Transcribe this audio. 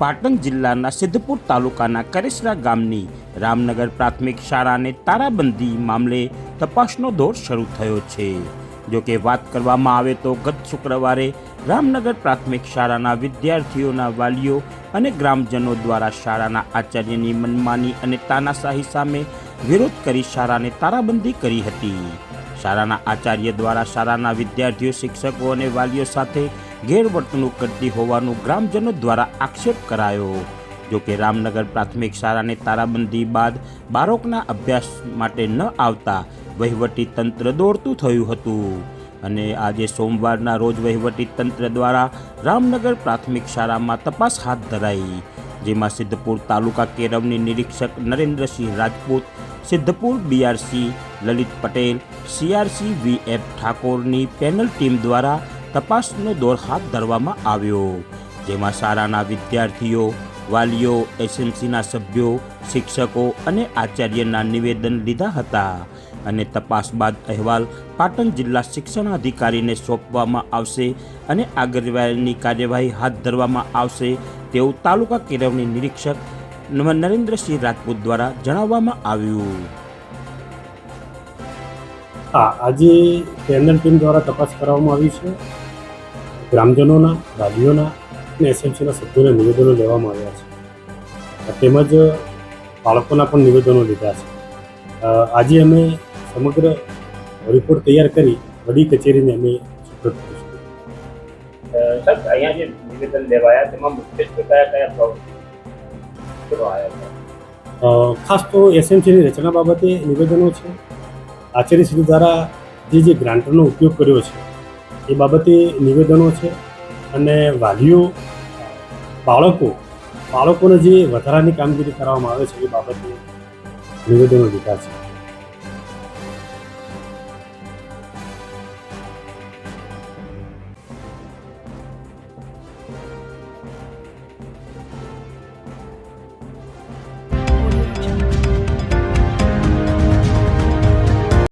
પાટણ જિલ્લાના સિદ્ધપુર તાલુકાના કરેસરા ગામની રામનગર પ્રાથમિક શાળાને તારાબંધી મામલે તપાસનો દોર શરૂ થયો છે. જો કે વાત કરવામાં આવે તો ગત શુક્રવારે રામનગર પ્રાથમિક શાળાના વિદ્યાર્થીઓના વાલીઓ અને ગ્રામજનો દ્વારા શાળાના આચાર્યની મનમાની અને તાનાશાહી સામે વિરોધ કરી શાળાને તારાબંધી કરી હતી. શાળાના આચાર્ય દ્વારા શાળાના વિદ્યાર્થીઓ, શિક્ષકો અને વાલીઓ સાથે ગેરવર્તણૂક કરતી હોવાનું ગ્રામજનો દ્વારા આક્ષેપ કરાયો. જો કે રામનગર પ્રાથમિક શાળાને તારાબંધી બાદ બાળકના અભ્યાસ માટે ન આવતા વહીવટી તંત્ર દોડતું થયું હતું. અને આજે સોમવારના રોજ વહીવટી તંત્ર દ્વારા રામનગર પ્રાથમિક શાળામાં તપાસ હાથ ધરાઈ, જેમાં સિદ્ધપુર તાલુકા કેરવની નિરીક્ષક Narendrasinh Rajput, Sidhpur BRC Lalit Patel, CRC V F ઠાકોરની panel team દ્વારા તપાસનો દોર હાથ ધરવામાં આવ્યો. જેમાં શાળાના વિદ્યાર્થીઓ, વાલીઓ, એસએમસીના સભ્યો, શિક્ષકો અને આચાર્યના નિવેદન લીધા હતા અને તપાસ બાદ અહેવાલ પાટણ જિલ્લા શિક્ષણાધિકારીને સોંપવામાં આવશે અને આગળની કાર્યવાહી હાથ ધરવામાં આવશે તેવું તાલુકા કેળવણી નિરીક્ષક નરેન્દ્રસિંહ રાજપૂત દ્વારા જણાવવામાં આવ્યું. હા, આજે પેનલ ટીમ દ્વારા તપાસ કરવામાં આવી છે. ગ્રામજનોના વાલીઓના અને એસએમસીના સભ્યોને નિવેદનો લેવામાં આવ્યા છે. તેમજ બાળકોના પણ નિવેદનો લીધા છે. આજે અમે સમગ્ર રિપોર્ટ તૈયાર કરી વડી કચેરીને અમે સુપ્રત કરીશું. સાહેબ અહીંયા જે નિવેદન લેવાયા તેમાં મુખ્યત્વે કયા કયા પ્રવૃત્તિઓ આવ્યા ખાસ તો એસએમસીની રચના બાબતે નિવેદનો છે. આચાર્યશ્રી દ્વારા જે જે ગ્રાન્ટનો ઉપયોગ કર્યો છે એ બાબતે નિવેદનો છે અને વાલીઓ, બાળકો, બાળકોને જે વધારાની કામગીરી કરવામાં આવે છે એ બાબતે નિવેદનો લીધા છે.